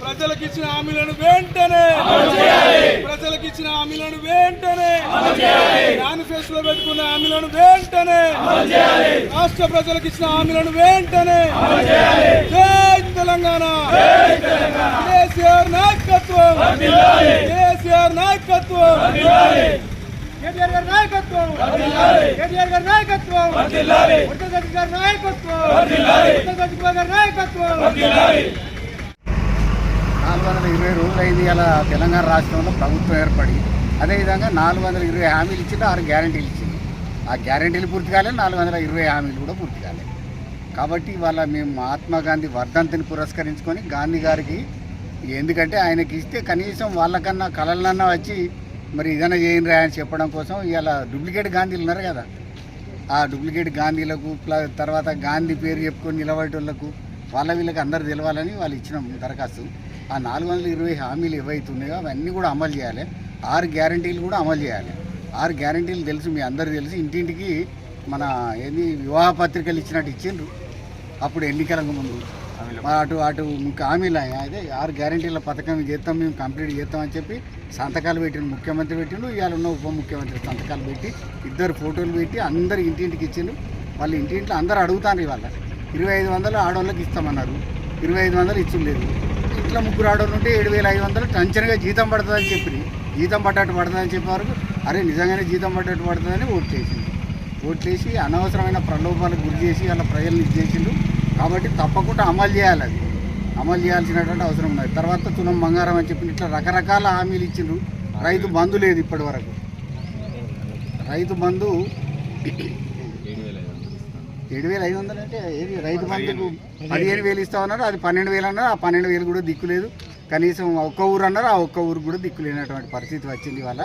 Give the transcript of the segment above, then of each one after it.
ప్రజలకు ఇచ్చిన హామీలను వెంటనే ప్రజలకు ఇచ్చిన హామీలను వెంటనే మేనిఫెస్టోలో పెట్టుకున్న హామీలను వెంటనే రాష్ట్ర ప్రజలకు ఇచ్చిన హామీలను వెంటనే జై తెలంగాణ. కేసీఆర్ నాయకత్వం. కేసీఆర్ నాయకత్వం. కేటీఆర్ గారి నాయకత్వం. కేటీఆర్ గారి నాయకత్వం. గారి నాయకత్వం. గారి నాయకత్వం. నాలుగు వందల ఇరవై రోజులు అయింది ఇలా తెలంగాణ రాష్ట్రంలో ప్రభుత్వం ఏర్పడి. అదేవిధంగా నాలుగు వందల ఇరవై హామీలు ఇచ్చింది ఆరు గ్యారంటీలు ఇచ్చింది. ఆ గ్యారంటీలు పూర్తి కాలేదు నాలుగు వందల ఇరవై హామీలు కూడా పూర్తి కాలేదు. కాబట్టి ఇవాళ మేము మహాత్మా గాంధీ వర్ధంతిని పురస్కరించుకొని గాంధీ గారికి ఎందుకంటే ఆయనకి ఇస్తే కనీసం వాళ్ళకన్నా కళలన్నా వచ్చి మరి ఇదన్నా చేయండి అని చెప్పడం కోసం ఇవాళ డూప్లికేట్ గాంధీలు ఉన్నారు కదా. ఆ డూప్లికేట్ గాంధీలకు తర్వాత గాంధీ పేరు చెప్పుకొని నిలబడేటోళ్ళకు వాళ్ళ వీళ్ళకి అందరు తెలవాలని వాళ్ళు ఇచ్చిన దరఖాస్తు. ఆ నాలుగు వందల ఇరవై హామీలు ఏవైతే ఉన్నాయో అవన్నీ కూడా అమలు చేయాలి. ఆరు గ్యారంటీలు కూడా అమలు చేయాలి. ఆరు గ్యారంటీలు తెలుసు మీ అందరికీ తెలుసు. ఇంటింటికి మన ఏంది వివాహ పత్రికలు ఇచ్చినట్టు ఇచ్చిండ్రు. అప్పుడు ఎన్నికలకు ముందు. అటు అటు ఇంకా హామీలు అదే ఆరు గ్యారంటీల పథకం చేస్తాం మేము కంప్లీట్ చేస్తాం అని చెప్పి సంతకాలు పెట్టిండు ముఖ్యమంత్రి పెట్టిండు ఇవాళ ఉన్న ఉప ముఖ్యమంత్రి సంతకాలు పెట్టి ఇద్దరు ఫోటోలు పెట్టి అందరు ఇంటింటికి ఇచ్చిండు. వాళ్ళు ఇంటింట్లో అందరు అడుగుతాను ఇవాళ. ఇరవై ఐదు వందలు ఆడవాళ్ళకి ఇస్తామన్నారు. ఇరవై ఐదు వందలు ఇచ్చులేదు ఇంట్లో ముగ్గురు ఆడవాళ్ళు ఉంటే ఏడు వేల ఐదు వందలు టంచనగా జీతం పడుతుందని చెప్పి జీతం పడ్డట్టు పడుతుందని చెప్పే వరకు అరే నిజంగానే జీతం పడ్డట్టు పడుతుందని ఓట్ చేసింది ఓట్లు చేసి అనవసరమైన ప్రలోభాలకు గురి చేసి వాళ్ళ ప్రజలను ఇది చేసిండు. కాబట్టి తప్పకుండా అమలు చేయాలి అది. అమలు చేయాల్సినటువంటి అవసరం ఉన్నది. తర్వాత తులం బంగారం అని చెప్పి ఇట్లా రకరకాల హామీలు ఇచ్చిండ్రు. రైతు బంధు లేదు ఇప్పటి వరకు. రైతు బంధు ఏడు వేల ఐదు వందలు అంటే ఏది? రైతు బంధుకు పదిహేను వేలు ఇస్తా ఉన్నారు. అది పన్నెండు వేలు అన్నారు. ఆ పన్నెండు వేలు కూడా దిక్కు లేదు. కనీసం ఒక్క ఊరు అన్నారు. ఆ ఒక్క ఊరు కూడా దిక్కు లేనటువంటి పరిస్థితి వచ్చింది వల్ల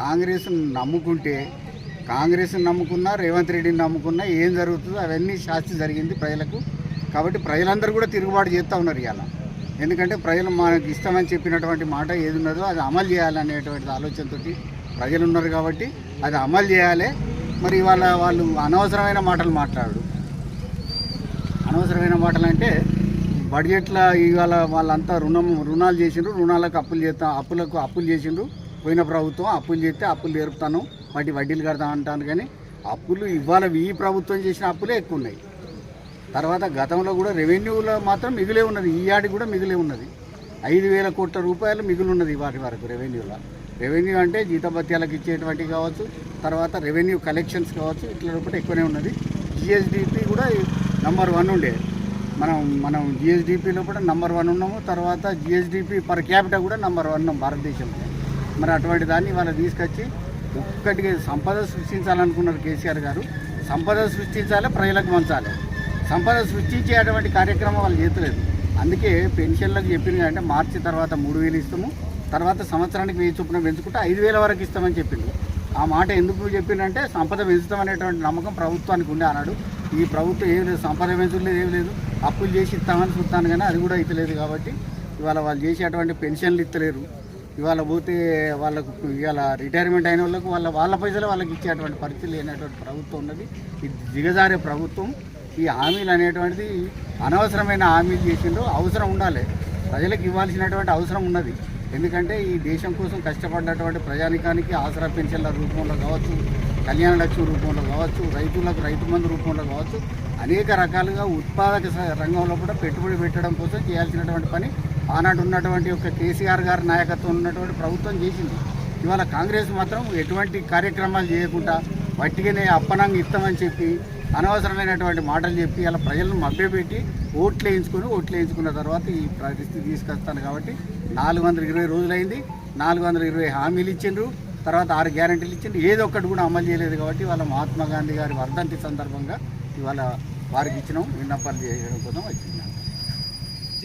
కాంగ్రెస్ నమ్ముకుంటే కాంగ్రెస్ను నమ్ముకున్నా రేవంత్ రెడ్డిని నమ్ముకున్నా ఏం జరుగుతుందో అవన్నీ శాస్తి జరిగింది ప్రజలకు. కాబట్టి ప్రజలందరూ కూడా తిరుగుబాటు చేస్తూ ఉన్నారు ఇవాళ. ఎందుకంటే ప్రజలు మనకి ఇస్తామని చెప్పినటువంటి మాట ఏది ఉన్నదో అది అమలు చేయాలనేటువంటి ఆలోచనతోటి ప్రజలు ఉన్నారు కాబట్టి అది అమలు చేయాలి. మరి ఇవాళ వాళ్ళు అనవసరమైన మాటలు మాట్లాడు అనవసరమైన మాటలు అంటే బడ్జెట్లో ఇవాళ వాళ్ళంతా రుణం రుణాలు చేసిండ్రు రుణాలకు అప్పులు చేస్తాం అప్పులకు అప్పులు చేసిండ్రు. పోయిన ప్రభుత్వం అప్పులు చేస్తే అప్పులు నేర్పుతాను వాటి వడ్డీలు కడతాం అంటాను కానీ అప్పులు ఇవాళ ఈ ప్రభుత్వం చేసిన అప్పులే ఎక్కువ ఉన్నాయి. తర్వాత గతంలో కూడా రెవెన్యూలో మాత్రం మిగిలే ఉన్నది. ఈ ఆడి కూడా మిగిలే ఉన్నది. ఐదు వేల కోట్ల రూపాయలు మిగిలి వాటి వరకు రెవెన్యూలో. రెవెన్యూ అంటే జీతభత్యాలకు ఇచ్చేటువంటి కావచ్చు తర్వాత రెవెన్యూ కలెక్షన్స్ కావచ్చు ఇట్లా రూపాయలు ఎక్కువనే ఉన్నది. జిఎస్డిపి కూడా నంబర్ వన్ ఉండే. మనం మనం జిఎస్డిపిలో కూడా నంబర్ వన్ ఉన్నాము తర్వాత జిఎస్డిపి పర్ క్యాపిటల్ కూడా నంబర్ వన్ ఉన్నాం భారతదేశంలో. మరి అటువంటి దాన్ని వాళ్ళు తీసుకొచ్చి ఒక్కటిగా సంపద సృష్టించాలనుకున్నారు కేసీఆర్ గారు. సంపద సృష్టించాలి ప్రజలకు మంచాలి సంపద సృష్టించే అటువంటి కార్యక్రమం వాళ్ళు చేతలేదు అందుకే పెన్షన్లకు చెప్పింది అంటే మార్చి తర్వాత మూడు వేలు ఇస్తాము తర్వాత సంవత్సరానికి వెయ్యి చొప్పున పెంచుకుంటే ఐదు వేల వరకు ఇస్తామని చెప్పింది ఆ మాట ఎందుకు చెప్పిందంటే సంపద పెంచుతాం అనేటువంటి నమ్మకం ప్రభుత్వానికి ఉండే అన్నాడు ఈ ప్రభుత్వం ఏం లేదు సంపద పెంచలేదు ఏం లేదు. అప్పులు చేసి ఇస్తామని చూస్తాను కానీ అది కూడా ఇవ్వలేదు కాబట్టి ఇవాళ వాళ్ళు చేసేటువంటి పెన్షన్లు ఇస్తలేరు. ఇవాళ పోతే వాళ్ళకు ఇవాళ రిటైర్మెంట్ అయిన వాళ్ళకు వాళ్ళ వాళ్ళ పైసలు వాళ్ళకి ఇచ్చేటువంటి పరిస్థితి లేనటువంటి ప్రభుత్వం ఉన్నది. ఇది దిగజారే ప్రభుత్వం. ఈ హామీలు అనేటువంటిది అనవసరమైన హామీలు చేసిండ్రు. అవసరం ఉండాలి. ప్రజలకు ఇవ్వాల్సినటువంటి అవసరం ఉన్నది. ఎందుకంటే ఈ దేశం కోసం కష్టపడినటువంటి ప్రజానికానికి ఆసరా పెన్షన్ల రూపంలో కావచ్చు కళ్యాణ లక్ష్మి రూపంలో కావచ్చు రైతులకు రైతు మందు రూపంలో కావచ్చు అనేక రకాలుగా ఉత్పాదక రంగంలో కూడా పెట్టుబడి పెట్టడం కోసం చేయాల్సినటువంటి పని ఆనాడు ఉన్నటువంటి ఒక కేసీఆర్ గారి నాయకత్వం ఉన్నటువంటి ప్రభుత్వం చేసింది. ఇవాళ కాంగ్రెస్ మాత్రం ఎటువంటి కార్యక్రమాలు చేయకుండా వట్టిగానే అప్పనంగా ఇస్తామని చెప్పి అనవసరమైనటువంటి మాటలు చెప్పి అలా ప్రజలను మభ్యపెట్టి ఓట్లు వేయించుకొని ఓట్లు వేయించుకున్న తర్వాత ఈ పరిస్థితి తీసుకొస్తాను కాబట్టి నాలుగు వందల ఇరవై రోజులైంది నాలుగు వందల ఇరవై హామీలు ఇచ్చిండ్రు తర్వాత ఆరు గ్యారంటీలు ఇచ్చిండ్రు. ఏదో ఒక్కటి కూడా అమలు చేయలేదు కాబట్టి వాళ్ళ మహాత్మా గాంధీ గారి వర్ధంతి సందర్భంగా ఇవాళ వారికి ఇచ్చినాం విన్నపాలు చేయడం కోసం వచ్చింది